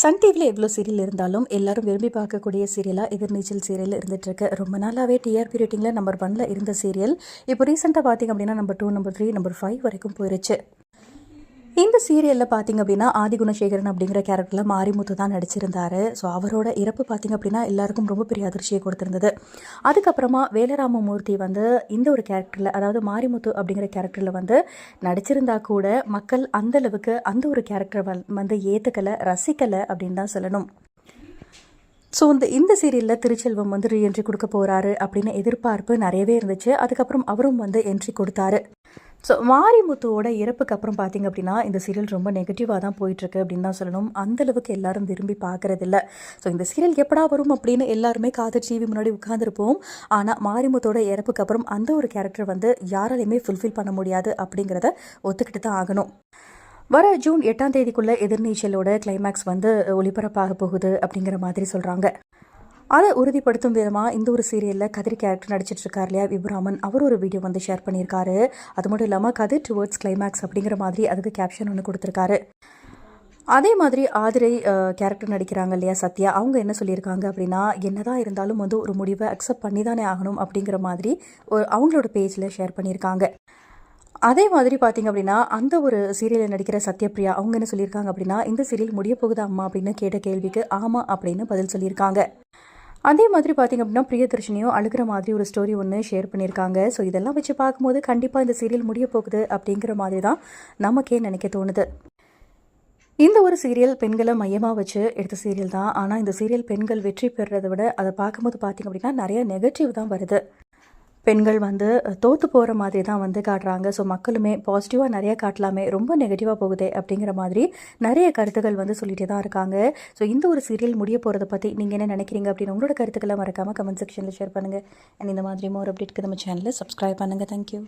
Sun டிவியில் எவ்வளோ serial இருந்தாலும் எல்லாரும் விரும்பி பார்க்கக்கூடிய சீரியலாக எதிர்நீச்சல் சீரியல் இருந்துகிட்ருக்கு ரொம்ப நாளாகவே டிஆர்பி ரேட்டிங்கில் நம்பர் ஒனில் இருந்த சீரியல். இப்போ ரீசெண்டாக பார்த்திங்க அப்படின்னா number two number three number five வரைக்கும் போயிருச்சு. இந்த சீரியலில் பார்த்தீங்க அப்படின்னா ஆதிகுணசேகரன் அப்படிங்கிற கேரக்டரில் மாரிமுத்து தான் நடிச்சிருந்தாரு. ஸோ அவரோட இறப்பு பார்த்தீங்க அப்படின்னா எல்லாருக்கும் ரொம்ப பெரிய அதிர்ச்சியை கொடுத்துருந்தது. அதுக்கப்புறமா வேலராமமூர்த்தி வந்து இந்த ஒரு கேரக்டரில் அதாவது மாரிமுத்து அப்படிங்கிற கேரக்டரில் வந்து நடிச்சிருந்தா கூட மக்கள் அந்த அளவுக்கு அந்த ஒரு கேரக்டர் வந்து ஏற்றுக்கலை ரசிக்கலை அப்படின்னு தான் சொல்லணும். ஸோ இந்த இந்த சீரியலில் திருச்செல்வம் வந்து ரீஎன்ட்ரி கொடுக்க போகிறாரு அப்படின்னு எதிர்பார்ப்பு நிறையவே இருந்துச்சு. அதுக்கப்புறம் அவரும் வந்து என்ட்ரி கொடுத்தாரு. ஸோ மாரிமுத்துவோட இறப்புக்கு அப்புறம் பார்த்தீங்க அப்படின்னா இந்த சீரியல் ரொம்ப நெகட்டிவாக தான் போயிட்டுருக்கு அப்படின்னு தான் சொல்லணும். அந்தளவுக்கு எல்லாரும் விரும்பி பார்க்குறதில்ல. ஸோ இந்த சீரியல் எப்படா வரும் அப்படின்னு எல்லாருமே காதல் டிவி முன்னாடி உட்காந்துருப்போம் ஆனால் மாரிமுத்தோட இறப்புக்கு அப்புறம் அந்த ஒரு கேரக்டர் வந்து யாராலையுமே ஃபுல்ஃபில் பண்ண முடியாது அப்படிங்கிறத ஒத்துக்கிட்டு தான் ஆகணும். வர ஜூன் எட்டாம் தேதிக்குள்ளே எதிர்நீச்சலோட கிளைமேக்ஸ் வந்து ஒளிபரப்பாக போகுது அப்படிங்கிற மாதிரி சொல்கிறாங்க அதை உறுதிப்படுத்தும் விதமாக இந்த ஒரு சீரியலில் கதிர் கேரக்டர் நடிச்சிட்டு இருக்கார் இல்லையா? விபுராமன். அவர் ஒரு வீடியோ வந்து ஷேர் பண்ணியிருக்காரு. அது மட்டும் இல்லாமல் கதிர் டுவர்ட்ஸ் கிளைமேக்ஸ் அப்படிங்கிற மாதிரி அதுக்கு கேப்ஷன் ஒன்று கொடுத்துருக்காரு. அதே மாதிரி ஆதிரை கேரக்டர் நடிக்கிறாங்க இல்லையா சத்யா? அவங்க என்ன சொல்லியிருக்காங்க அப்படின்னா என்னதான் இருந்தாலும் வந்து ஒரு முடிவை அக்செப்ட் பண்ணி தானே ஆகணும் அப்படிங்கிற மாதிரி ஒரு அவங்களோட பேஜில் ஷேர் பண்ணியிருக்காங்க. அதே மாதிரி பார்த்தீங்க அப்படின்னா அந்த ஒரு சீரியலில் நடிக்கிற சத்யபிரியா அவங்க என்ன சொல்லியிருக்காங்க அப்படின்னா இந்த சீரியல் முடிய போகுதா அம்மா அப்படின்னு கேட்ட கேள்விக்கு ஆமாம் அப்படின்னு பதில் சொல்லியிருக்காங்க. அதே மாதிரி பார்த்தீங்க அப்படின்னா பிரியதர்ஷினியும் அழுகிற மாதிரி ஒரு ஸ்டோரி ஒன்று ஷேர் பண்ணியிருக்காங்க. ஸோ இதெல்லாம் வச்சு பார்க்கும்போது கண்டிப்பாக இந்த சீரியல் முடிய போகுது அப்படிங்கிற மாதிரி தான் நமக்கே நினைக்க தோணுது. இந்த ஒரு சீரியல் பெண்களை மையமாக வச்சு எடுத்த சீரியல் தான். ஆனால் இந்த சீரியல் பெண்கள் வெற்றி பெறுறதை விட அதை பார்க்கும்போது பார்த்திங்க அப்படின்னா நிறைய நெகட்டிவ் தான் வருது. பெண்கள் வந்து தோற்று போகிற மாதிரி தான் வந்து காட்டுறாங்க. ஸோ மக்களுமே பாசிட்டிவாக நிறைய காட்டலாமே ரொம்ப நெகட்டிவாக போகுதே அப்படிங்கிற மாதிரி நிறைய கருத்துக்கள் வந்து சொல்லிகிட்டே தான் இருக்காங்க. ஸோ இந்த ஒரு சீரியல் முடிய போகிறத பற்றி நீங்கள் என்ன நினைக்கிறீங்க அப்படின்னு உங்களோட கருத்துக்களை மறக்காமல் கமெண்ட் செக்ஷனில் ஷேர் பண்ணுங்கள் அண்ட் இந்த மாதிரி மோர் அப்டேட்க்கு நம்ம சேனலில் சப்ஸ்கிரைப் பண்ணுங்கள் தேங்க்யூ